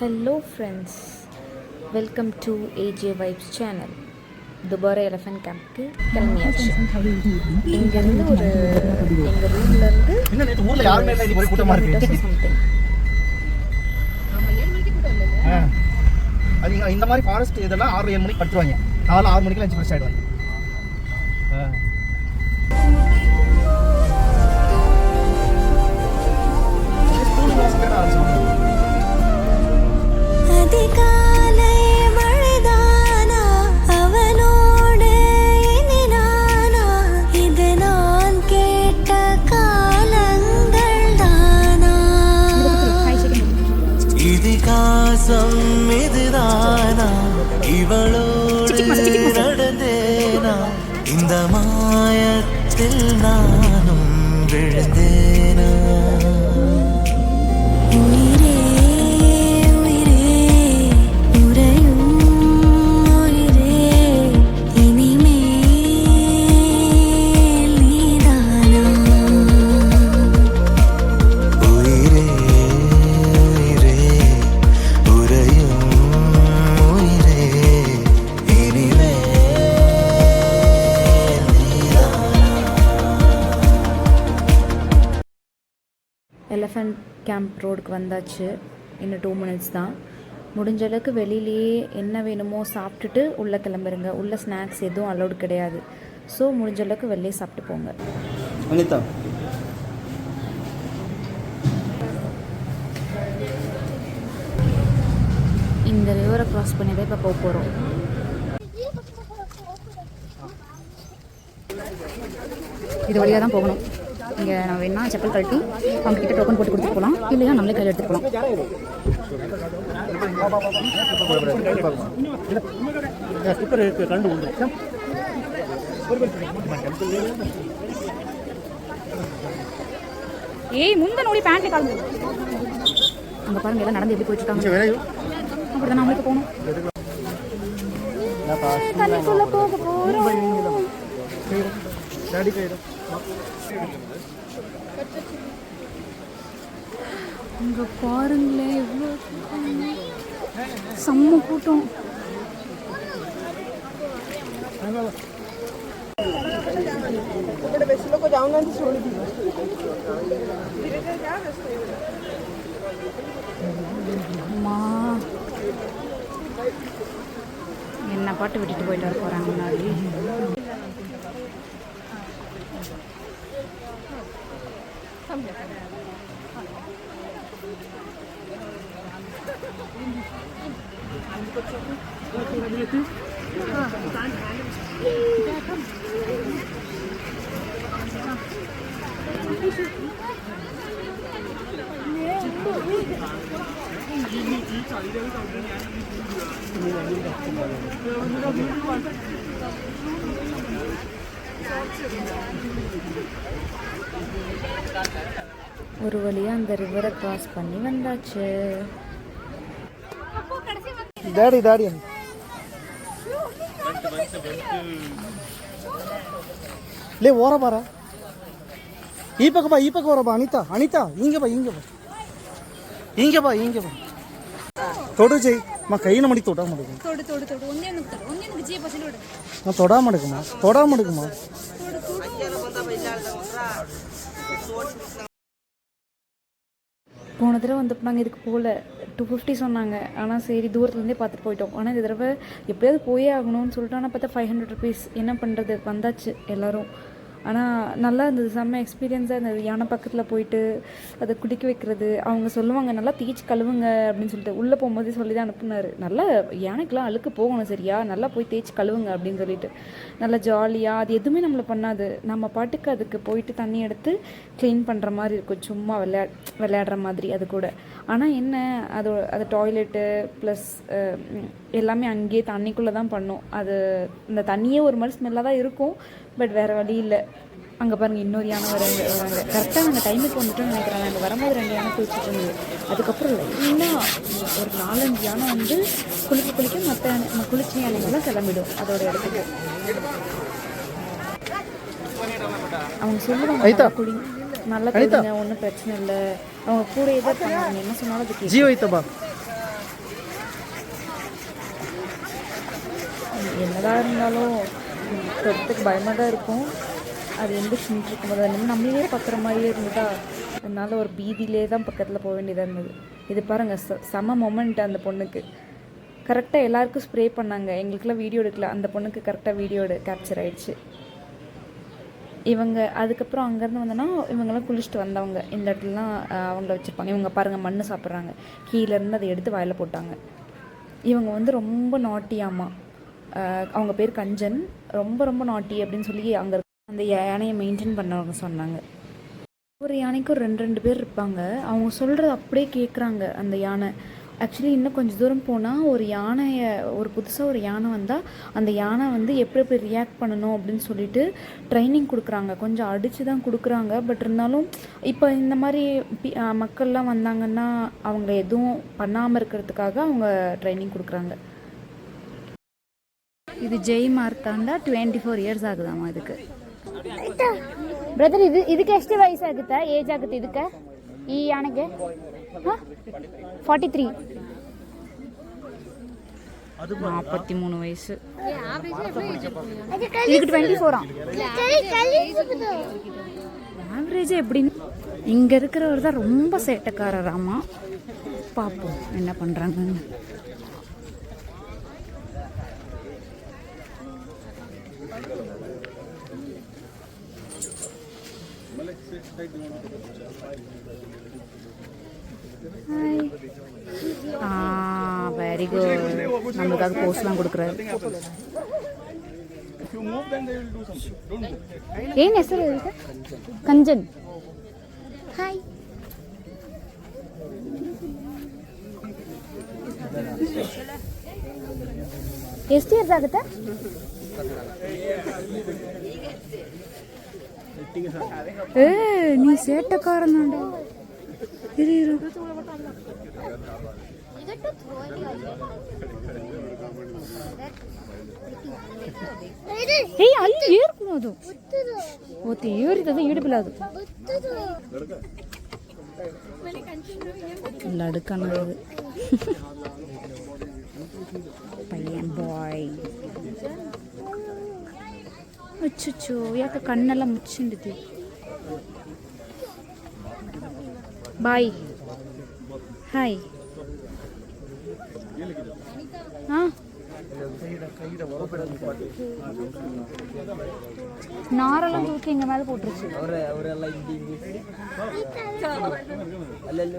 Hello friends welcome to AJ vibes channel Dubare elephant கேம்ப்க்கு கிளம்பியாச்சு இங்கேருந்து ஒரு எங்கள் ரூம்லேருந்து சம்திங் ஆ. அது இங்க- இந்த மாதிரி ஃபாரஸ்ட் இதெல்லாம் ஆறு ஏழு மணிக்கு படுத்துருவாங்க. நாலு ஆறு மணிக்கு லஞ்ச் ஃப்ரெஷ் ஆயிடுவாங்க. ஆ. School எல்லாம் சீக்கிரம் ஆரம்பிச்சிருவாங்க. இதிகாசம் இதுதானா இவளோடு நடந்தேனா இந்த மாயத்தில் நானும் விழுந்தேனா கேம்ப் ரோடுக்கு வந்தாச்சு. இன்னும் டூ மினிட்ஸ் தான். முடிஞ்ச அளவுக்கு வெளியிலேயே என்ன வேணுமோ சாப்பிட்டுட்டு உள்ளே கிளம்புறங்க. உள்ள ஸ்நாக்ஸ் எதுவும் அலௌடு கிடையாது. ஸோ முடிஞ்ச அளவுக்கு வெளியே சாப்பிட்டு போங்க. அனிதா. இந்த ரிவரை க்ராஸ் பண்ணி தான் இப்போ போக போகிறோம் இது வழியாக தான் போகணும். இங்கே நம்ம வேணா செப்பல் கழட்டி அவங்க கிட்ட டோக்கன் போட்டு கொடுத்துட்டு போகலாம். இல்லையா நம்மளே கையில் எடுத்துட்டு போகலாம். ஏய் முந்த நோடி பேண்ட்ல கலந்து அங்க பாருங்க எல்லாம் நடந்து எப்படி போயிட்டு இருக்காங்க. அப்படிதான் நம்மளுக்கு போகணும். தண்ணிக்குள்ள போக போறோம். இங்க பாருங்களேன் எவ்வளோ கூட்டம். செம்ம கூட்டம். அம்மா. என்ன பாட்டு விட்டுட்டு போயிட்டு வர போறாங்க முன்னாடி? ஒரு வழியா அந்த ரிவரை கிராஸ் பண்ணி வந்தாச்சு. డాడీ డాడీ అండి లే ఓరా బారా ఈ పక్క బా ఈ పక్క ఓరా బా అనిత இங்கே பா బా ఇంక బా ఇంక బా ఇంక தொடு ஜெய் மா கையில மடி தொடாம எடுக்கும் தொடு தொடு தொடு ஒண்ணே எனக்கு தொடு ஒண்ணே எனக்கு ஜெய் பசில விடு நான் தொடாம எடுக்குமா தொடாம எடுக்குமா போன தடவை வந்தப்ப நாங்கள் இதுக்கு போகல டூ ஃபிஃப்டி சொன்னாங்க. ஆனால் சரி தூரத்துலேருந்தே பார்த்துட்டு போயிட்டோம். ஆனால் இந்த தடவை எப்படியாவது போயே ஆகணும்னு சொல்லிட்டு ஆனால் பார்த்தா ஃபைவ் ஹண்ட்ரட் ருபீஸ் என்ன பண்ணுறது வந்தாச்சு எல்லோரும். ஆனால் நல்லா இருந்தது. செம்ம எக்ஸ்பீரியன்ஸாக இருந்தது. யானை பக்கத்தில் போயிட்டு அதை குடிக்க வைக்கிறது. அவங்க சொல்லுவாங்க நல்லா தேய்ச்சி கழுவுங்க அப்படின்னு சொல்லிட்டு. உள்ளே போகும்போதே சொல்லி தான் அனுப்புனாரு. நல்லா யானைக்கெலாம் அழுக்கு போகணும் சரியா? நல்லா போய் தேய்ச்சி கழுவுங்க அப்படின்னு சொல்லிட்டு. நல்லா ஜாலியாக அது எதுவுமே நம்மளை பண்ணாது. நம்ம பாட்டுக்கு அதுக்கு போயிட்டு தண்ணி எடுத்து க்ளீன் பண்ணுற மாதிரி இருக்கும். சும்மா விளையா விளையாடுற மாதிரி அது கூட. ஆனால் என்ன? அது அது டாய்லெட்டு ப்ளஸ் எல்லாமே அங்கேயே தண்ணிக்குள்ளே தான் பண்ணும். அது இந்த தண்ணியே ஒரு மாதிரி ஸ்மெல்லாக தான் இருக்கும். பட் வேறு வழி இல்லை. அங்கே பாருங்கள் இன்னொரு யானை வரவங்க வராங்க. கரெக்டாக நாங்கள் டைமுக்கு வந்துட்டோம்னு நினைக்கிறாங்க அங்கே வரும்போது ரெண்டு யானை குளிச்சுட்டு அதுக்கப்புறம் லைனாக ஒரு நாலஞ்சு யானை வந்து குளிக்க குளிக்க மற்ற யானை குளிச்ச யானைகள்லாம் கிளம்பிடும் அதோட இடத்துக்கு. அவங்க சொல்லுவாங்க நல்லா குடிங்க ஒன்றும் பிரச்சனை இல்லை. அவங்க கூட எதாவது பண்ணாங்க. என்ன சொன்னாலும் அதுக்கு ஜீவ என்னதான் இருந்தாலும் தொடுறதுக்கு பயமாக தான் இருக்கும். அது எந்திரிச்சுட்டு இருக்கும்போது அது நம்ம நம்மளே பார்க்குற மாதிரியே இருந்ததா? அதனால் ஒரு பீதியிலே தான் பக்கத்தில் போக வேண்டியதாக இருந்தது. இது பாருங்கள் ச செம மொமெண்ட் அந்த பொண்ணுக்கு. கரெக்டாக எல்லாருக்கும் ஸ்ப்ரே பண்ணாங்க. எங்களுக்குலாம் வீடியோ எடுக்கல. அந்த பொண்ணுக்கு கரெக்டாக வீடியோ கேப்சர் ஆயிடுச்சு. இவங்க அதுக்கப்புறம் அங்கேருந்து வந்தோன்னா இவங்கெல்லாம் குளிச்சுட்டு வந்தவங்க. இந்த இடத்துலலாம் அவங்கள வச்சுருப்பாங்க. இவங்க பாருங்கள் மண் சாப்பிட்றாங்க. கீழேருந்து அதை எடுத்து வாயில் போட்டாங்க. இவங்க வந்து ரொம்ப நாட்டியாமா அவங்க பேர் கஞ்சன். ரொம்ப ரொம்ப நாட்டி அப்படின்னு சொல்லி அங்கே அந்த யானையை மெயின்டைன் பண்ணவங்க சொன்னாங்க. ஒரு யானைக்கும் ரெண்டு ரெண்டு பேர் இருப்பாங்க. அவங்க சொல்கிறது அப்படியே கேட்குறாங்க அந்த யானை. ஆக்சுவலி இன்னும் கொஞ்சம் தூரம் போனால் ஒரு யானையை ஒரு புதுசாக ஒரு யானை வந்தால் அந்த யானை வந்து எப்படி எப்படி ரியாக்ட் பண்ணணும் அப்படின்னு சொல்லிட்டு ட்ரைனிங் கொடுக்குறாங்க. கொஞ்சம் அடித்து தான் கொடுக்குறாங்க. பட் இருந்தாலும் இப்போ இந்த மாதிரி மக்கள்லாம் வந்தாங்கன்னா அவங்க எதுவும் பண்ணாமல் இருக்கிறதுக்காக அவங்க ட்ரைனிங் கொடுக்குறாங்க. இது Jai Martand twenty four years ಆಗುದಮ್ಮ ಇದಕ್ಕೆ ಬ್ರದರ್ ಇದು ಇದಕ್ಕೆ ಎಷ್ಟು ವಯಸ್ಸಾಗುತ್ತೆ ಏಜ್ ಆಗುತ್ತೆ ಇದಕ್ಕೆ ಈ ಯಾನೆಗೆ ಫಾರ್ಟಿ ತ್ರೀ நாற்பத்தி மூணு வயசு ಇದಕ್ಕೆ ಟ್ವೆಂಟಿ ಫೋರಾ ஆவரேஜ் எப்படின்னு இங்கே இருக்கிறவர் தான் ரொம்ப சேட்டைக்காரராமா பார்ப்போம் என்ன பண்ணுறாங்கன்னு வெரி குட் நம்மளுக்காக போஸ்ட்லாம் கொடுக்குறாரு ಏನು ಹೆಸರು ಇದಕ್ಕೆ ಕಂಜನ್ ಹಾಯ್ ಎಷ್ಟು ಇಯರ್ಸ್ ಆಗುತ್ತೆ ഏ നീ സേട്ടക്കാരനുണ്ടോ ഇരു ಏಯ್ ಅಲ್ಲಿ ಏರ್ಕುನು ಅದು ಓತಿ ಏರಿದದು ಇಡಬಿಲ್ಲ ಅದು ಲಡ್ಕನ್ನದು ಪಯ್ಯನ್ ಬಾಯ್ ಅಚ್ಚುಚ್ಚು ಯಾಕೆ ಕಣ್ಣೆಲ್ಲ ಮುಚ್ಚಿಂಡಿತಿ ಬಾಯ್ ಹಾಯ್ ಹಾಂ நாரெல்லாம் தூக்கி எங்க மேல போட்டுருச்சு ಅವರೆಲ್ಲ ಹಿಂದಿ ಅಲ್ಲೆಲ್ಲ